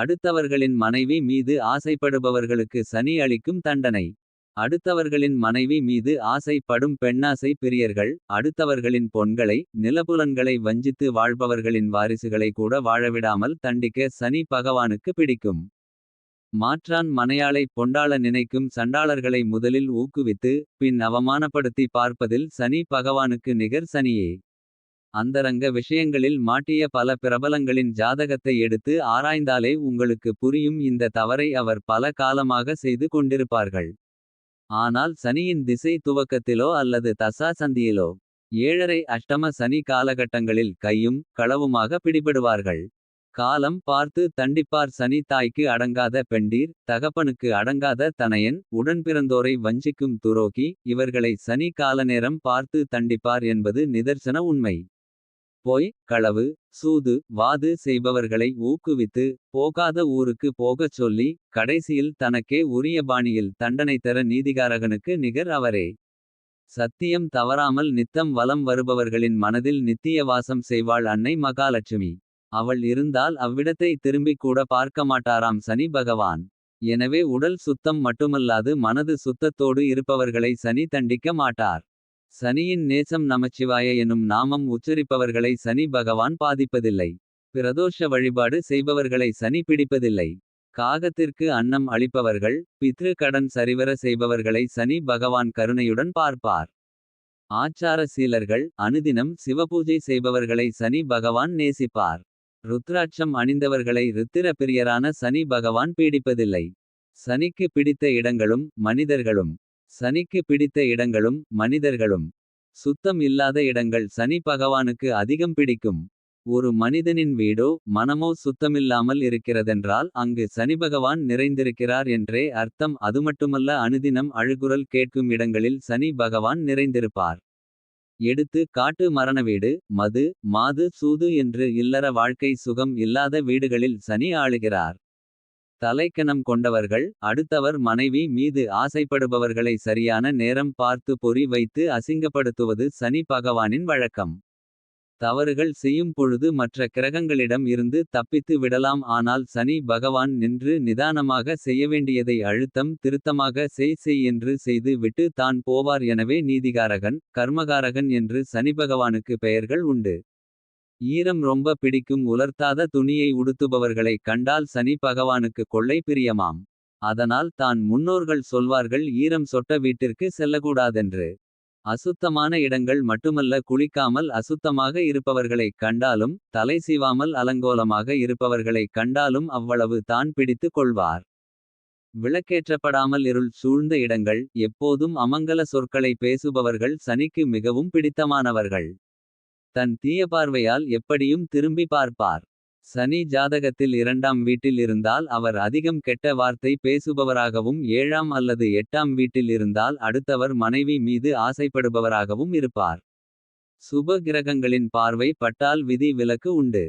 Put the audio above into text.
அடுத்தவர்களின் மனைவி மீது ஆசைப்படுபவர்களுக்கு சனி அளிக்கும் தண்டனை. அடுத்தவர்களின் மனைவி மீது ஆசைப்படும் பெண்ணாசை பிரியர்கள். அடுத்தவர்களின் பொன்களை நிலபுலன்களை வஞ்சித்து வாழ்பவர்களின் வாரிசுகளை கூட வாழவிடாமல் தண்டிக்க சனி பகவானுக்கு பிடிக்கும். மாற்றான் மனையாளை பொண்டாள நினைக்கும் சண்டாளர்களை முதலில் ஊக்குவித்து. பின் அவமானப்படுத்தி பார்ப்பதில் சனி பகவானுக்கு நிகர் சனியே. அந்தரங்க விஷயங்களில் மாட்டிய பல பிரபலங்களின் ஜாதகத்தை எடுத்து ஆராய்ந்தாலே உங்களுக்கு புரியும் இந்த தவறை அவர் பல காலமாக செய்து கொண்டிருப்பார்கள். ஆனால் சனியின் திசை துவக்கத்திலோ அல்லது தசா சந்தியிலோ. ஏழரை அஷ்டம சனி காலகட்டங்களில் கையும் களவுமாக பிடிபடுவார்கள். காலம் பார்த்து தண்டிப்பார் சனி தாய்க்கு அடங்காத பெண்டீர். தகப்பனுக்கு அடங்காத தனையன் உடன்பிறந்தோரை வஞ்சிக்கும் துரோகி. இவர்களை சனி காலநேரம் பார்த்து தண்டிப்பார் என்பது நிதர்சன உண்மை. பொய் களவு சூது வாது செய்பவர்களை ஊக்குவித்து. போகாத ஊருக்கு போகச் சொல்லி கடைசியில் தனக்கே உரிய பாணியில். தண்டனை தர நீதிகாரகனுக்கு நிகர் அவரே. சத்தியம் தவறாமல் நித்தம் வலம் வருபவர்களின் மனதில் நித்திய வாசம் செய்வாள் அன்னை மகாலட்சுமி. அவள் இருந்தால் அவ்விடத்தை திரும்பிக் கூட பார்க்கமாட்டாராம் சனி பகவான். எனவே உடல் சுத்தம் மட்டுமல்லாது மனது சுத்தத்தோடு இருப்பவர்களை சனி தண்டிக்க மாட்டார். சனியின் நேசம் நமச்சிவாய எனும் நாமம் உச்சரிப்பவர்களை சனி பகவான் பாதிப்பதில்லை. பிரதோஷ வழிபாடு செய்பவர்களை சனி பிடிப்பதில்லை. காகத்திற்கு அன்னம் அளிப்பவர்கள் பித்ரு கடன் சரிவர செய்பவர்களை சனி பகவான் கருணையுடன் பார்ப்பார். ஆச்சார சீலர்கள் அனுதினம் சிவபூஜை செய்பவர்களை சனி பகவான் நேசிப்பார். ருத்ராட்சம் அணிந்தவர்களை ருத்திர பிரியரான சனி பகவான் பீடிப்பதில்லை. சனிக்கு பிடித்த இடங்களும் மனிதர்களும். சனிக்கு பிடித்த இடங்களும் மனிதர்களும். சுத்தம் இல்லாத இடங்கள் சனி பகவானுக்கு அதிகம் பிடிக்கும். ஒரு மனிதனின் வீடோ மனமோ சுத்தமில்லாமல் இருக்கிறதென்றால். அங்கு சனிபகவான் நிறைந்திருக்கிறார் என்றே அர்த்தம். அதுமட்டுமல்ல அனுதினம் அழுகுரல் கேட்கும் இடங்களில் சனி பகவான் நிறைந்திருப்பார். எடுத்து காட்டு மரணவீடு மது மாது சூது என்று இல்லற வாழ்க்கை சுகம் இல்லாத வீடுகளில் சனி ஆளுகிறார். தலைக்கணம் கொண்டவர்கள் அடுத்தவர் மனைவி மீது ஆசைப்படுபவர்களை சரியான நேரம் பார்த்து பொறி வைத்து அசிங்கப்படுத்துவது சனி பகவானின் வழக்கம். தவறுகள் செய்யும் பொழுது மற்ற கிரகங்களிடம் இருந்து தப்பித்து விடலாம் ஆனால் சனி பகவான் நின்று நிதானமாக செய்ய வேண்டியதை அழுத்தம் திருத்தமாக செய் செய் என்று செய்து விட்டு தான் போவார் எனவே நீதிகாரகன் கர்மகாரகன் என்று சனி பகவானுக்கு பெயர்கள் உண்டு. ஈரம் ரொம்ப பிடிக்கும் உலர்த்தாத துணியை உடுத்துபவர்களைக் கண்டால் சனி பகவானுக்கு கொள்ளை பிரியமாம். அதனால் தான் முன்னோர்கள் சொல்வார்கள் ஈரம் சொட்ட வீட்டிற்கு செல்லக்கூடாதென்று. அசுத்தமான இடங்கள் மட்டுமல்ல குளிக்காமல் அசுத்தமாக இருப்பவர்களைக் கண்டாலும். தலை சீவாமல் அலங்கோலமாக இருப்பவர்களைக் கண்டாலும் அவ்வளவு தான் பிடித்து கொள்வார். விளக்கேற்றப்படாமல் இருள் சூழ்ந்த இடங்கள். எப்போதும் அமங்கல சொற்களை பேசுபவர்கள் சனிக்கு மிகவும் பிடித்தமானவர்கள். தன் தீய பார்வையால் எப்படியும் திரும்பி பார்ப்பார். சனி ஜாதகத்தில் இரண்டாம் வீட்டில் இருந்தால் அவர் அதிகம் கெட்ட வார்த்தை பேசுபவராகவும். ஏழாம் அல்லது எட்டாம் வீட்டில் இருந்தால் அடுத்தவர் மனைவி மீது ஆசைப்படுபவராகவும் இருப்பார். சுப கிரகங்களின் பார்வை பட்டால் விதி விலக்கு உண்டு.